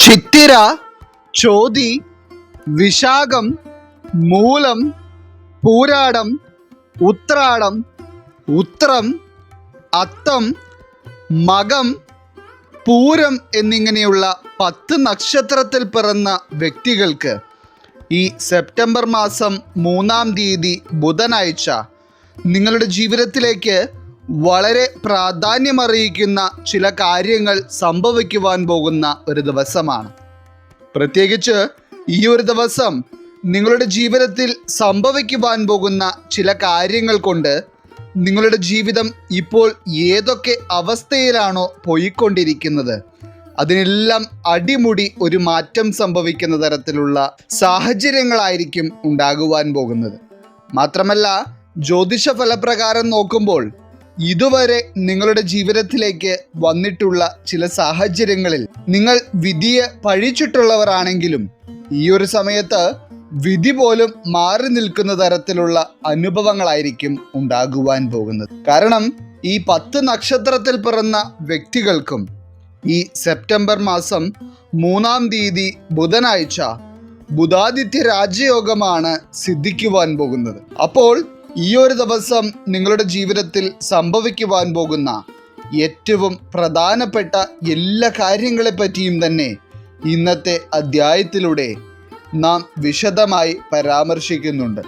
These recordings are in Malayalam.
ചിത്തിര ചോതി വിശാഖം മൂലം പൂരാടം ഉത്രാടം ഉത്രം അത്തം മകം പൂരം എന്നിങ്ങനെയുള്ള പത്ത് നക്ഷത്രത്തിൽ പിറന്ന വ്യക്തികൾക്ക് ഈ സെപ്റ്റംബർ മാസം മൂന്നാം തീയതി ബുധനാഴ്ച നിങ്ങളുടെ ജീവിതത്തിലേക്ക് വളരെ പ്രാധാന്യമറിയിക്കുന്ന ചില കാര്യങ്ങൾ സംഭവിക്കുവാൻ പോകുന്ന ഒരു ദിവസമാണ്. പ്രത്യേകിച്ച് ഈ ഒരു ദിവസം നിങ്ങളുടെ ജീവിതത്തിൽ സംഭവിക്കുവാൻ പോകുന്ന ചില കാര്യങ്ങൾ കൊണ്ട് നിങ്ങളുടെ ജീവിതം ഇപ്പോൾ ഏതൊക്കെ അവസ്ഥയിലാണോ പോയിക്കൊണ്ടിരിക്കുന്നത്. അതിനെല്ലാം അടിമുടി ഒരു മാറ്റം സംഭവിക്കുന്ന തരത്തിലുള്ള സാഹചര്യങ്ങളായിരിക്കും ഉണ്ടാകുവാൻ പോകുന്നത്. മാത്രമല്ല ജ്യോതിഷ ഫലപ്രകാരം നോക്കുമ്പോൾ ഇതുവരെ നിങ്ങളുടെ ജീവിതത്തിലേക്ക് വന്നിട്ടുള്ള ചില സാഹചര്യങ്ങളിൽ നിങ്ങൾ വിധിയെ പഴിച്ചിട്ടുള്ളവരാണെങ്കിലും ഈ ഒരു സമയത്ത് വിധി പോലും മാറി നിൽക്കുന്ന തരത്തിലുള്ള അനുഭവങ്ങളായിരിക്കും ഉണ്ടാകുവാൻ പോകുന്നത്. കാരണം ഈ പത്ത് നക്ഷത്രത്തിൽ പിറന്ന വ്യക്തികൾക്കും ഈ സെപ്റ്റംബർ മാസം മൂന്നാം തീയതി ബുധനാഴ്ച ബുധാദിത്യ രാജയോഗമാണ് സിദ്ധിക്കുവാൻ പോകുന്നത്. അപ്പോൾ ഈ ഒരു ദിവസം നിങ്ങളുടെ ജീവിതത്തിൽ സംഭവിക്കുവാൻ പോകുന്ന ഏറ്റവും പ്രധാനപ്പെട്ട എല്ലാ കാര്യങ്ങളെപ്പറ്റിയും തന്നെ ഇന്നത്തെ അധ്യായത്തിലൂടെ നാം വിശദമായി പരാമർശിക്കുന്നുണ്ട്.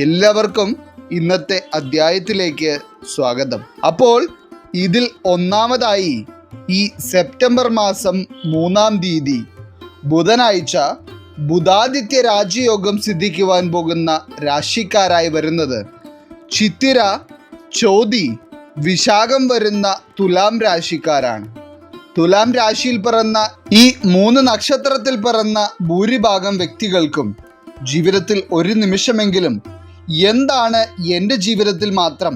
എല്ലാവർക്കും ഇന്നത്തെ അധ്യായത്തിലേക്ക് സ്വാഗതം. അപ്പോൾ ഇതിൽ ഒന്നാമതായി ഈ സെപ്റ്റംബർ മാസം മൂന്നാം തീയതി ബുധനാഴ്ച ബുധാദിത്യ രാജയോഗം സിദ്ധിക്കുവാൻ പോകുന്ന രാശിക്കാരായി വരുന്നത് ചിത്തിര ചോതി വിശാഖം വരുന്ന തുലാം രാശിക്കാരാണ്. തുലാം രാശിയിൽ പിറന്ന ഈ മൂന്ന് നക്ഷത്രത്തിൽ പിറന്ന ഭൂരിഭാഗം വ്യക്തികൾക്കും ജീവിതത്തിൽ ഒരു നിമിഷമെങ്കിലും എന്താണ് എന്റെ ജീവിതത്തിൽ മാത്രം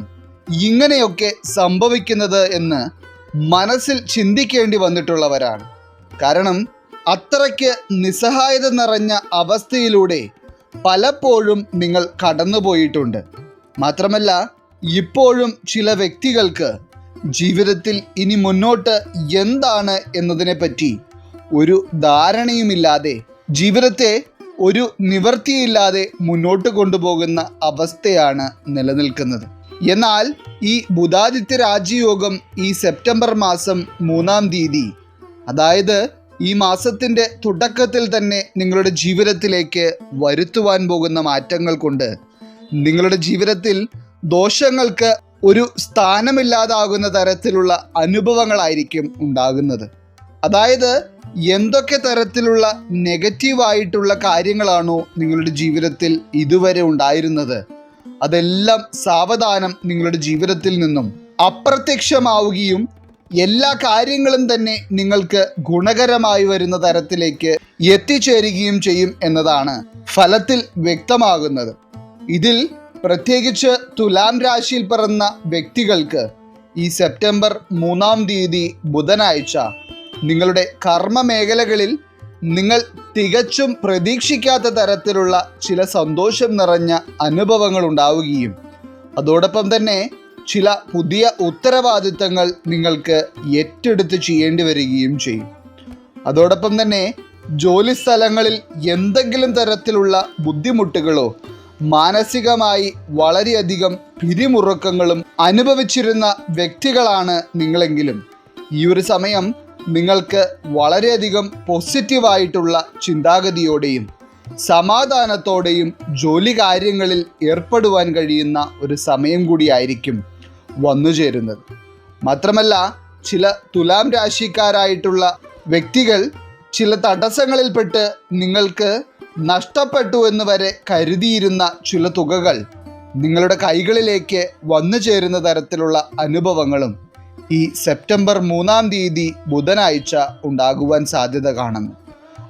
ഇങ്ങനെയൊക്കെ സംഭവിക്കുന്നത് എന്ന് മനസ്സിൽ ചിന്തിക്കേണ്ടി വന്നിട്ടുള്ളവരാണ്. കാരണം അത്രയ്ക്ക് നിസ്സഹായത നിറഞ്ഞ അവസ്ഥയിലൂടെ പലപ്പോഴും നിങ്ങൾ കടന്നുപോയിട്ടുണ്ട്. മാത്രമല്ല ഇപ്പോഴും ചില വ്യക്തികൾക്ക് ജീവിതത്തിൽ ഇനി മുന്നോട്ട് എന്താണ് എന്നതിനെപ്പറ്റി ഒരു ധാരണയുമില്ലാതെ ജീവിതത്തെ ഒരു നിവർത്തിയില്ലാതെ മുന്നോട്ട് കൊണ്ടുപോകുന്ന അവസ്ഥയാണ് നിലനിൽക്കുന്നത്. എന്നാൽ ഈ ബുധാദിത്യ രാജയോഗം ഈ സെപ്റ്റംബർ മാസം മൂന്നാം തീയതി അതായത് ഈ മാസത്തിന്റെ തുടക്കത്തിൽ തന്നെ നിങ്ങളുടെ ജീവിതത്തിലേക്ക് വരുത്തുവാൻ പോകുന്ന മാറ്റങ്ങൾ കൊണ്ട് നിങ്ങളുടെ ജീവിതത്തിൽ ദോഷങ്ങൾക്ക് ഒരു സ്ഥാനമില്ലാതാകുന്ന തരത്തിലുള്ള അനുഭവങ്ങളായിരിക്കും ഉണ്ടാകുന്നത്. അതായത് എന്തൊക്കെ തരത്തിലുള്ള നെഗറ്റീവായിട്ടുള്ള കാര്യങ്ങളാണോ നിങ്ങളുടെ ജീവിതത്തിൽ ഇതുവരെ ഉണ്ടായിരുന്നത്? അതെല്ലാം സാവധാനം നിങ്ങളുടെ ജീവിതത്തിൽ നിന്നും അപ്രത്യക്ഷമാവുകയും എല്ലാ കാര്യങ്ങളും തന്നെ നിങ്ങൾക്ക് ഗുണകരമായി വരുന്ന തരത്തിലേക്ക് എത്തിച്ചേരുകയും ചെയ്യും എന്നതാണ് ഫലത്തിൽ വ്യക്തമാകുന്നത്. ഇതിൽ പ്രത്യേകിച്ച് തുലാം രാശിയിൽ പിറന്ന വ്യക്തികൾക്ക് ഈ സെപ്റ്റംബർ മൂന്നാം തീയതി ബുധനാഴ്ച നിങ്ങളുടെ കർമ്മ മേഖലകളിൽ നിങ്ങൾ തികച്ചും പ്രതീക്ഷിക്കാത്ത തരത്തിലുള്ള ചില സന്തോഷം നിറഞ്ഞ അനുഭവങ്ങൾ ഉണ്ടാവുകയും അതോടൊപ്പം തന്നെ ചില പുതിയ ഉത്തരവാദിത്തങ്ങൾ നിങ്ങൾക്ക് ഏറ്റെടുത്ത് ചെയ്യേണ്ടി വരികയും ചെയ്യും. അതോടൊപ്പം തന്നെ ജോലി സ്ഥലങ്ങളിൽ എന്തെങ്കിലും തരത്തിലുള്ള ബുദ്ധിമുട്ടുകളോ മാനസികമായി വളരെയധികം പിരിമുറുക്കങ്ങളും അനുഭവിച്ചിരുന്ന വ്യക്തികളാണ് നിങ്ങളെങ്കിലും. ഈ ഒരു സമയം നിങ്ങൾക്ക് വളരെയധികം പോസിറ്റീവായിട്ടുള്ള ചിന്താഗതിയോടെയും സമാധാനത്തോടെയും ജോലി കാര്യങ്ങളിൽ ഏർപ്പെടുവാൻ കഴിയുന്ന ഒരു സമയം കൂടിയായിരിക്കും വന്നുചേരുന്നത് മാത്രമല്ല ചില തുലാം രാശിക്കാരായിട്ടുള്ള വ്യക്തികൾ ചില തടസ്സങ്ങളിൽപ്പെട്ട് നിങ്ങൾക്ക് നഷ്ടപ്പെട്ടു എന്ന് വരെ കരുതിയിരുന്ന ചില തുകകൾ നിങ്ങളുടെ കൈകളിലേക്ക് വന്നു ചേരുന്ന തരത്തിലുള്ള അനുഭവങ്ങളും ഈ സെപ്റ്റംബർ മൂന്നാം തീയതി ബുധനാഴ്ച ഉണ്ടാകുവാൻ സാധ്യത കാണുന്നു.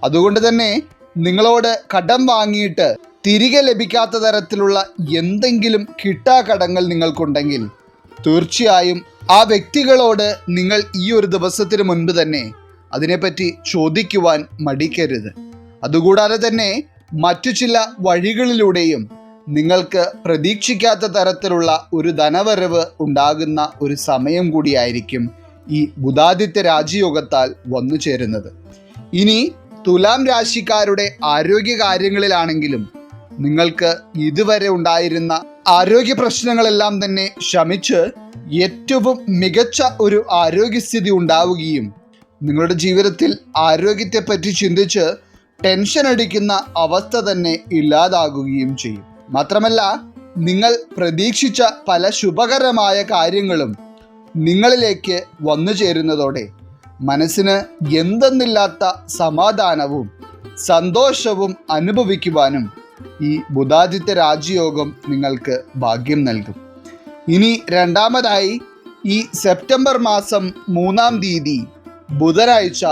അതുകൊണ്ട് തന്നെ നിങ്ങളോട് കടം വാങ്ങിയിട്ട് തിരികെ ലഭിക്കാത്ത തരത്തിലുള്ള എന്തെങ്കിലും കിട്ടാക്കടങ്ങൾ നിങ്ങൾക്കുണ്ടെങ്കിൽ തീർച്ചയായും ആ വ്യക്തികളോട് നിങ്ങൾ ഈ ഒരു ദിവസത്തിന് മുൻപ് തന്നെ അതിനെപ്പറ്റി ചോദിക്കുവാൻ മടിക്കരുത്. അതുകൂടാതെ തന്നെ മറ്റു ചില വഴികളിലൂടെയും നിങ്ങൾക്ക് പ്രതീക്ഷിക്കാത്ത തരത്തിലുള്ള ഒരു ധനവരവ് ഉണ്ടാകുന്ന ഒരു സമയം കൂടിയായിരിക്കും ഈ ബുധാദിത്യ രാജയോഗത്താൽ വന്നു ചേരുന്നത്. ഇനി തുലാം രാശിക്കാരുടെ ആരോഗ്യ കാര്യങ്ങളിലാണെങ്കിലും നിങ്ങൾക്ക് ഇതുവരെ ഉണ്ടായിരുന്ന ആരോഗ്യ പ്രശ്നങ്ങളെല്ലാം തന്നെ ശമിച്ച് ഏറ്റവും മികച്ച ഒരു ആരോഗ്യസ്ഥിതി ഉണ്ടാവുകയും നിങ്ങളുടെ ജീവിതത്തിൽ ആരോഗ്യത്തെപ്പറ്റി ചിന്തിച്ച് ടെൻഷൻ അടിക്കുന്ന അവസ്ഥ തന്നെ ഇല്ലാതാകുകയും ചെയ്യും. മാത്രമല്ല നിങ്ങൾ പ്രതീക്ഷിച്ച പല ശുഭകരമായ കാര്യങ്ങളും നിങ്ങളിലേക്ക് വന്നു ചേരുന്നതോടെ മനസ്സിന് എന്തെന്നില്ലാത്ത സമാധാനവും സന്തോഷവും അനുഭവിക്കുവാനും ഈ ബുധാദിത്യ രാജയോഗം നിങ്ങൾക്ക് ഭാഗ്യം നൽകും. ഇനി രണ്ടാമതായി ഈ സെപ്റ്റംബർ മാസം മൂന്നാം തീയതി ബുധനാഴ്ച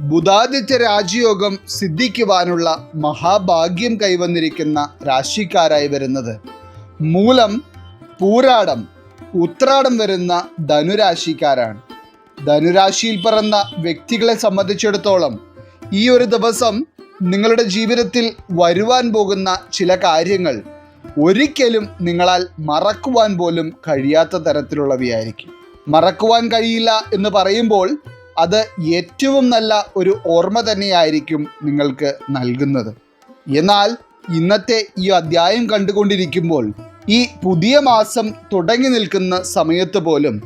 ബുധാദിത്യ രാജയോഗം സിദ്ധിക്കുവാനുള്ള മഹാഭാഗ്യം കൈവന്നിരിക്കുന്ന രാശിക്കാരായി വരുന്നത്. മൂലം പൂരാടം ഉത്രാടം വരുന്ന ധനുരാശിക്കാരാണ്. ധനുരാശിയിൽ പിറന്ന വ്യക്തികളെ സംബന്ധിച്ചിടത്തോളം ഈ ഒരു ദിവസം നിങ്ങളുടെ ജീവിതത്തിൽ വരുവാൻ പോകുന്ന ചില കാര്യങ്ങൾ ഒരിക്കലും നിങ്ങളാൽ മറക്കുവാൻ പോലും കഴിയാത്ത തരത്തിലുള്ളവയായിരിക്കും. മറക്കുവാൻ കഴിയില്ല എന്ന് പറയുമ്പോൾ അത് ഏറ്റവും നല്ല ഒരു ഓർമ്മ തന്നെയായിരിക്കും നിങ്ങൾക്ക് നൽകുന്നത്. എന്നാൽ ഇന്നത്തെ ഈ അധ്യായം കണ്ടുകൊണ്ടിരിക്കുമ്പോൾ ഈ പുതിയ മാസം തുടങ്ങി നിൽക്കുന്ന സമയത്ത് പോലും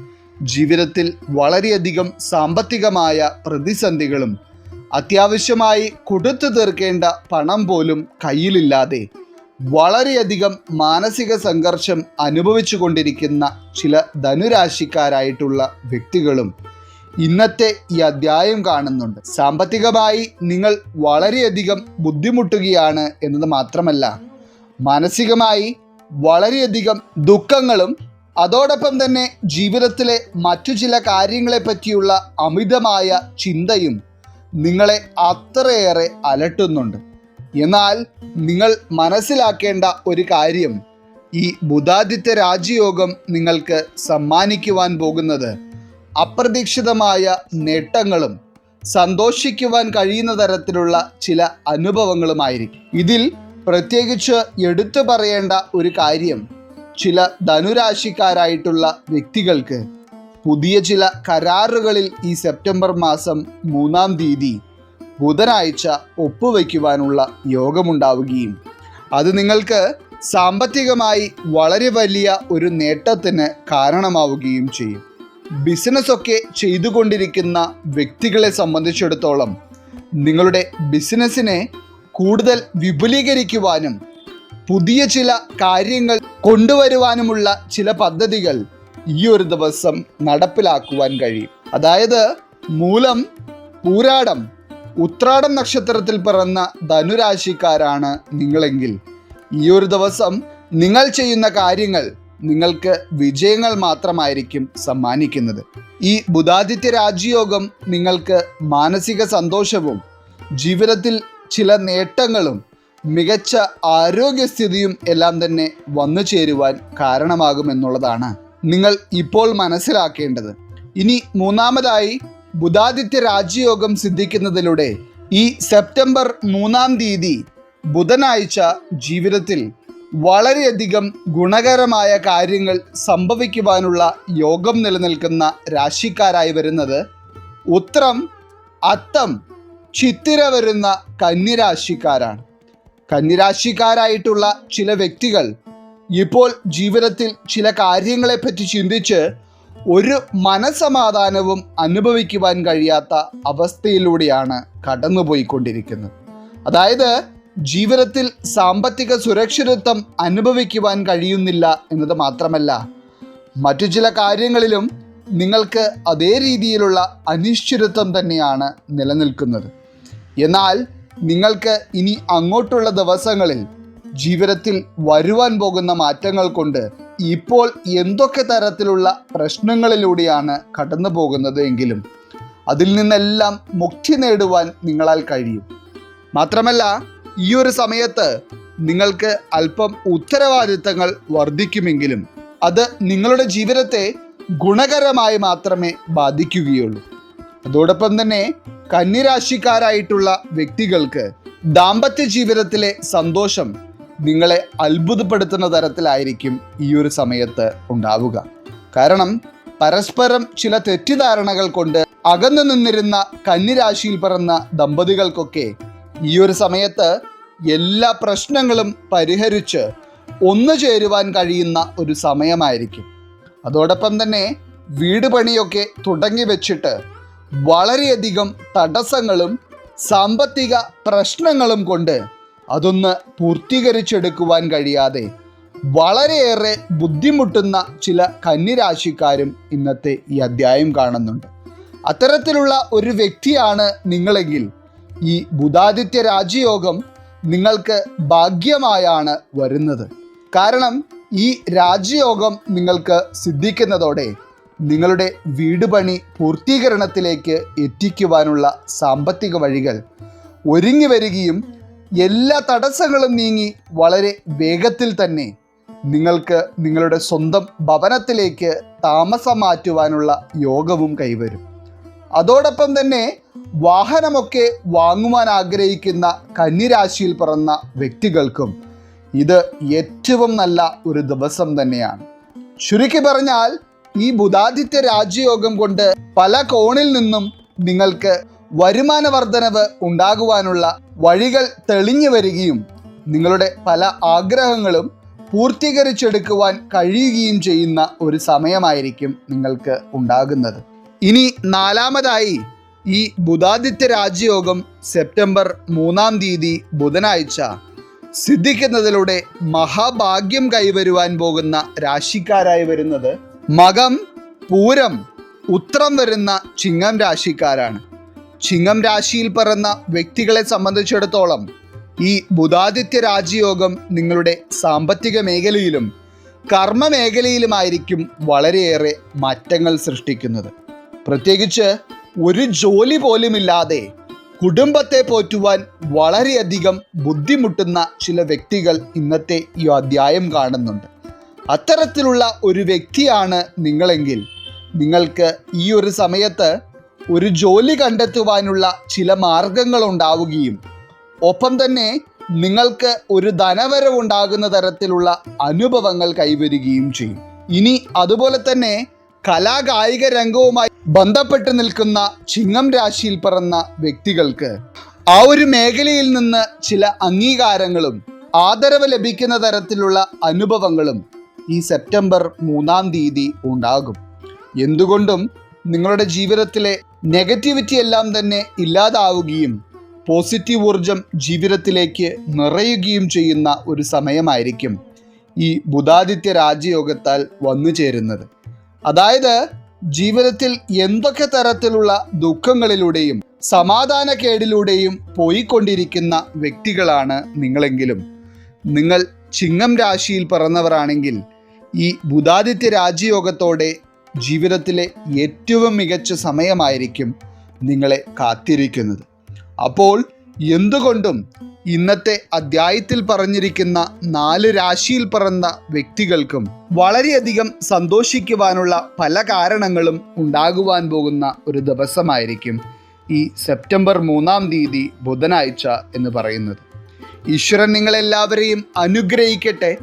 ജീവിതത്തിൽ വളരെയധികം സാമ്പത്തികമായ പ്രതിസന്ധികളും അത്യാവശ്യമായി കൊടുത്തു തീർക്കേണ്ട പണം പോലും കയ്യിലില്ലാതെ വളരെയധികം മാനസിക സംഘർഷം അനുഭവിച്ചു കൊണ്ടിരിക്കുന്ന ചില ധനുരാശിക്കാരായിട്ടുള്ള വ്യക്തികളും ഇന്നത്തെ ഈ അധ്യായം കാണുന്നുണ്ട്. സാമ്പത്തികമായി നിങ്ങൾ വളരെയധികം ബുദ്ധിമുട്ടുകയാണ് എന്നത് മാത്രമല്ല മാനസികമായി വളരെയധികം ദുഃഖങ്ങളും അതോടൊപ്പം തന്നെ ജീവിതത്തിലെ മറ്റു ചില കാര്യങ്ങളെ പറ്റിയുള്ള അമിതമായ ചിന്തയും നിങ്ങളെ അത്രയേറെ അലട്ടുന്നുണ്ട്. എന്നാൽ നിങ്ങൾ മനസ്സിലാക്കേണ്ട ഒരു കാര്യം ഈ ബുധാദിത്യ രാജയോഗം നിങ്ങൾക്ക് സമ്മാനിക്കുവാൻ പോകുന്നത് അപ്രതീക്ഷിതമായ നേട്ടങ്ങളും സന്തോഷിക്കുവാൻ കഴിയുന്ന തരത്തിലുള്ള ചില അനുഭവങ്ങളുമായിരിക്കും. ഇതിൽ പ്രത്യേകിച്ച് എടുത്തു പറയേണ്ട ഒരു കാര്യം ചില ധനുരാശിക്കാരായിട്ടുള്ള വ്യക്തികൾക്ക് പുതിയ ചില കരാറുകളിൽ ഈ സെപ്റ്റംബർ മാസം മൂന്നാം തീയതി ബുധനാഴ്ച ഒപ്പുവയ്ക്കുവാനുള്ള യോഗമുണ്ടാവുകയും അത് നിങ്ങൾക്ക് സാമ്പത്തികമായി വളരെ വലിയ ഒരു നേട്ടത്തിന് കാരണമാവുകയും ചെയ്യും. ബിസിനസ്സൊക്കെ ചെയ്തുകൊണ്ടിരിക്കുന്ന വ്യക്തികളെ സംബന്ധിച്ചിടത്തോളം നിങ്ങളുടെ ബിസിനസ്സിനെ കൂടുതൽ വിപുലീകരിക്കുവാനും പുതിയ ചില കാര്യങ്ങൾ കൊണ്ടുവരുവാനുമുള്ള ചില പദ്ധതികൾ ഈ ഒരു ദിവസം നടപ്പിലാക്കുവാൻ കഴിയും. അതായത് മൂലം പൂരാടം ഉത്രാടം നക്ഷത്രത്തിൽ പിറന്ന ധനുരാശിക്കാരാണ് നിങ്ങളെങ്കിൽ. ഈ ഒരു ദിവസം നിങ്ങൾ ചെയ്യുന്ന കാര്യങ്ങൾ നിങ്ങൾക്ക് വിജയങ്ങൾ മാത്രമായിരിക്കും സമ്മാനിക്കുന്നത്. ഈ ബുധാദിത്യ രാജയോഗം നിങ്ങൾക്ക് മാനസിക സന്തോഷവും ജീവിതത്തിൽ ചില നേട്ടങ്ങളും മികച്ച ആരോഗ്യസ്ഥിതിയും എല്ലാം തന്നെ വന്നു ചേരുവാൻ കാരണമാകുമെന്നുള്ളതാണ് നിങ്ങൾ ഇപ്പോൾ മനസ്സിലാക്കേണ്ടത്. ഇനി മൂന്നാമതായി ബുധാദിത്യ രാജയോഗം സിദ്ധിക്കുന്നതിലൂടെ ഈ സെപ്റ്റംബർ മൂന്നാം തീയതി ബുധനാഴ്ച ജീവിതത്തിൽ വളരെയധികം ഗുണകരമായ കാര്യങ്ങൾ സംഭവിക്കുവാനുള്ള യോഗം നിലനിൽക്കുന്ന രാശിക്കാരായി വരുന്നത് ഉത്രം അത്തം ചിത്തിര വരുന്ന കന്നിരാശിക്കാരാണ്. കന്നിരാശിക്കാരായിട്ടുള്ള ചില വ്യക്തികൾ ഇപ്പോൾ ജീവിതത്തിൽ ചില കാര്യങ്ങളെപ്പറ്റി ചിന്തിച്ച് ഒരു മനസമാധാനവും അനുഭവിക്കുവാൻ കഴിയാത്ത അവസ്ഥയിലൂടെയാണ് കടന്നുപോയിക്കൊണ്ടിരിക്കുന്നത്. അതായത് ജീവിതത്തിൽ സാമ്പത്തിക സുരക്ഷിതത്വം അനുഭവിക്കുവാൻ കഴിയുന്നില്ല എന്നത് മാത്രമല്ല മറ്റു ചില കാര്യങ്ങളിലും നിങ്ങൾക്ക് അതേ രീതിയിലുള്ള അനിശ്ചിതത്വം തന്നെയാണ് നിലനിൽക്കുന്നത്. എന്നാൽ നിങ്ങൾക്ക് ഇനി അങ്ങോട്ടുള്ള ദിവസങ്ങളിൽ ജീവിതത്തിൽ വരുവാൻ പോകുന്ന മാറ്റങ്ങൾ കൊണ്ട് ഇപ്പോൾ എന്തൊക്കെ തരത്തിലുള്ള പ്രശ്നങ്ങളിലൂടെയാണ് കടന്നു പോകുന്നത് എങ്കിലും അതിൽ നിന്നെല്ലാം മുക്തി നേടുവാൻ നിങ്ങളാൽ കഴിയും. മാത്രമല്ല ഈ ഒരു സമയത്ത് നിങ്ങൾക്ക് അല്പം ഉത്തരവാദിത്തങ്ങൾ വർദ്ധിക്കുമെങ്കിലും അത് നിങ്ങളുടെ ജീവിതത്തെ ഗുണകരമായി മാത്രമേ ബാധിക്കുകയുള്ളൂ. അതോടൊപ്പം തന്നെ കന്നിരാശിക്കാരായിട്ടുള്ള വ്യക്തികൾക്ക് ദാമ്പത്യ ജീവിതത്തിലെ സന്തോഷം നിങ്ങളെ അത്ഭുതപ്പെടുത്തുന്ന തരത്തിലായിരിക്കും ഈ ഒരു സമയത്ത് ഉണ്ടാവുക. കാരണം പരസ്പരം ചില തെറ്റിദ്ധാരണകൾ കൊണ്ട് അകന്നു നിന്നിരുന്ന കന്നിരാശിയിൽ പിറന്ന ദമ്പതികൾക്കൊക്കെ ഈ ഒരു സമയത്ത് എല്ലാ പ്രശ്നങ്ങളും പരിഹരിച്ച് ഒന്നു ചേരുവാൻ കഴിയുന്ന ഒരു സമയമായിരിക്കും. അതോടൊപ്പം തന്നെ വീട് പണിയൊക്കെ തുടങ്ങി വെച്ചിട്ട് വളരെയധികം തടസ്സങ്ങളും സാമ്പത്തിക പ്രശ്നങ്ങളും കൊണ്ട് അതൊന്ന് പൂർത്തീകരിച്ചെടുക്കുവാൻ കഴിയാതെ വളരെയേറെ ബുദ്ധിമുട്ടുന്ന ചില കന്നിരാശിക്കാരും ഇന്നത്തെ ഈ അധ്യായം കാണുന്നുണ്ട്. അത്തരത്തിലുള്ള ഒരു വ്യക്തിയാണ് നിങ്ങളെങ്കിൽ ഈ ബുധാദിത്യ രാജയോഗം നിങ്ങൾക്ക് ഭാഗ്യമായാണ് വരുന്നത്. കാരണം ഈ രാജയോഗം നിങ്ങൾക്ക് സിദ്ധിക്കുന്നതോടെ നിങ്ങളുടെ വീട് പണി പൂർത്തീകരണത്തിലേക്ക് എത്തിക്കുവാനുള്ള സാമ്പത്തിക വഴികൾ ഒരുങ്ങി വരികയും എല്ലാ തടസ്സങ്ങളും നീങ്ങി വളരെ വേഗത്തിൽ തന്നെ നിങ്ങൾക്ക് നിങ്ങളുടെ സ്വന്തം ഭവനത്തിലേക്ക് താമസം മാറ്റുവാനുള്ള യോഗവും കൈവരും. അതോടൊപ്പം തന്നെ വാഹനമൊക്കെ വാങ്ങുവാൻ ആഗ്രഹിക്കുന്ന കന്നിരാശിയിൽ പിറന്ന വ്യക്തികൾക്കും ഇത് ഏറ്റവും നല്ല ഒരു ദിവസം തന്നെയാണ്. ചുരുക്കി പറഞ്ഞാൽ ഈ ബുധാദിത്യ രാജ്യയോഗം കൊണ്ട് പല കോണിൽ നിന്നും നിങ്ങൾക്ക് വരുമാന വർധനവ് ഉണ്ടാകുവാനുള്ള വഴികൾ തെളിഞ്ഞു വരികയും നിങ്ങളുടെ പല ആഗ്രഹങ്ങളും പൂർത്തീകരിച്ചെടുക്കുവാൻ കഴിയുകയും ചെയ്യുന്ന ഒരു സമയമായിരിക്കും നിങ്ങൾക്ക് ഉണ്ടാകുന്നത്. ഇനി നാലാമതായി ഈ ബുധാദിത്യ രാജയോഗം സെപ്റ്റംബർ മൂന്നാം തീയതി ബുധനാഴ്ച. സിദ്ധിക്കുന്നതിലൂടെ മഹാഭാഗ്യം കൈവരുവാൻ പോകുന്ന രാശിക്കാരായി വരുന്നത് മകം പൂരം ഉത്രം വരുന്ന ചിങ്ങം രാശിക്കാരാണ്. ചിങ്ങം രാശിയിൽ പിറന്ന വ്യക്തികളെ സംബന്ധിച്ചിടത്തോളം ഈ ബുധാദിത്യ രാജയോഗം നിങ്ങളുടെ സാമ്പത്തിക മേഖലയിലും കർമ്മ മേഖലയിലുമായിരിക്കും വളരെയേറെ മാറ്റങ്ങൾ സൃഷ്ടിക്കുന്നത്. പ്രത്യേകിച്ച് ഒരു ജോലി പോലുമില്ലാതെ കുടുംബത്തെ പോറ്റുവാൻ വളരെയധികം ബുദ്ധിമുട്ടുന്ന ചില വ്യക്തികൾ ഇന്നത്തെ ഈ അധ്യായം കാണുന്നുണ്ട്. അത്തരത്തിലുള്ള ഒരു വ്യക്തിയാണ് നിങ്ങളെങ്കിൽ നിങ്ങൾക്ക് ഈ ഒരു സമയത്ത് ഒരു ജോലി കണ്ടെത്തുവാനുള്ള ചില മാർഗങ്ങൾ ഉണ്ടാവുകയും ഒപ്പം തന്നെ നിങ്ങൾക്ക് ഒരു ധനവരവുണ്ടാകുന്ന തരത്തിലുള്ള അനുഭവങ്ങൾ കൈവരികയും ചെയ്യും. ഇനി അതുപോലെ തന്നെ കലാകായിക രംഗവുമായി ബന്ധപ്പെട്ട് നിൽക്കുന്ന ചിങ്ങം രാശിയിൽ പിറന്ന വ്യക്തികൾക്ക് ആ ഒരു മേഖലയിൽ നിന്ന് ചില അംഗീകാരങ്ങളും ആദരവ് ലഭിക്കുന്ന തരത്തിലുള്ള അനുഭവങ്ങളും ഈ സെപ്റ്റംബർ മൂന്നാം തീയതി ഉണ്ടാകും. എന്തുകൊണ്ടും നിങ്ങളുടെ ജീവിതത്തിലെ നെഗറ്റിവിറ്റി എല്ലാം തന്നെ ഇല്ലാതാവുകയും പോസിറ്റീവ് ഊർജം ജീവിതത്തിലേക്ക് നിറയുകയും ചെയ്യുന്ന ഒരു സമയമായിരിക്കും ഈ ബുധാദിത്യ രാജയോഗത്താൽ വന്നു ചേരുന്നത് അതായത് ജീവിതത്തിൽ എന്തൊക്കെ തരത്തിലുള്ള ദുഃഖങ്ങളിലൂടെയും സമാധാനക്കേടിലൂടെയും പോയിക്കൊണ്ടിരിക്കുന്ന വ്യക്തികളാണ് നിങ്ങളെങ്കിലും. നിങ്ങൾ ചിങ്ങം രാശിയിൽ പിറന്നവരാണെങ്കിൽ ഈ ബുധാദിത്യ രാജയോഗത്തോടെ ജീവിതത്തിലെ ഏറ്റവും മികച്ച സമയമായിരിക്കും നിങ്ങളെ കാത്തിരിക്കുന്നത്. അപ്പോൾ എന്തുകൊണ്ടും ഇന്നത്തെ അധ്യായത്തിൽ പറഞ്ഞിരിക്കുന്ന നാല് രാശിയിൽ പിറന്ന വ്യക്തികൾക്കും വളരെയധികം സന്തോഷിക്കുവാനുള്ള പല കാരണങ്ങളും ഉണ്ടാകുവാൻ പോകുന്ന ഒരു ദിവസമായിരിക്കും ഈ സെപ്റ്റംബർ മൂന്നാം തീയതി ബുധനാഴ്ച എന്ന് പറയുന്നത്. ഈശ്വരൻ നിങ്ങളെല്ലാവരെയും അനുഗ്രഹിക്കട്ടെ.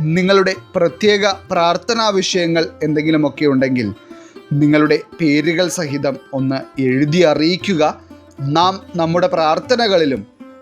നിങ്ങളുടെ പ്രത്യേക പ്രാർത്ഥനാ വിഷയങ്ങൾ എന്തെങ്കിലുമൊക്കെ ഉണ്ടെങ്കിൽ നിങ്ങളുടെ പേരുകൾ സഹിതം ഒന്ന് എഴുതി അറിയിക്കുക. നാം നമ്മുടെ പ്രാർത്ഥനകളിലും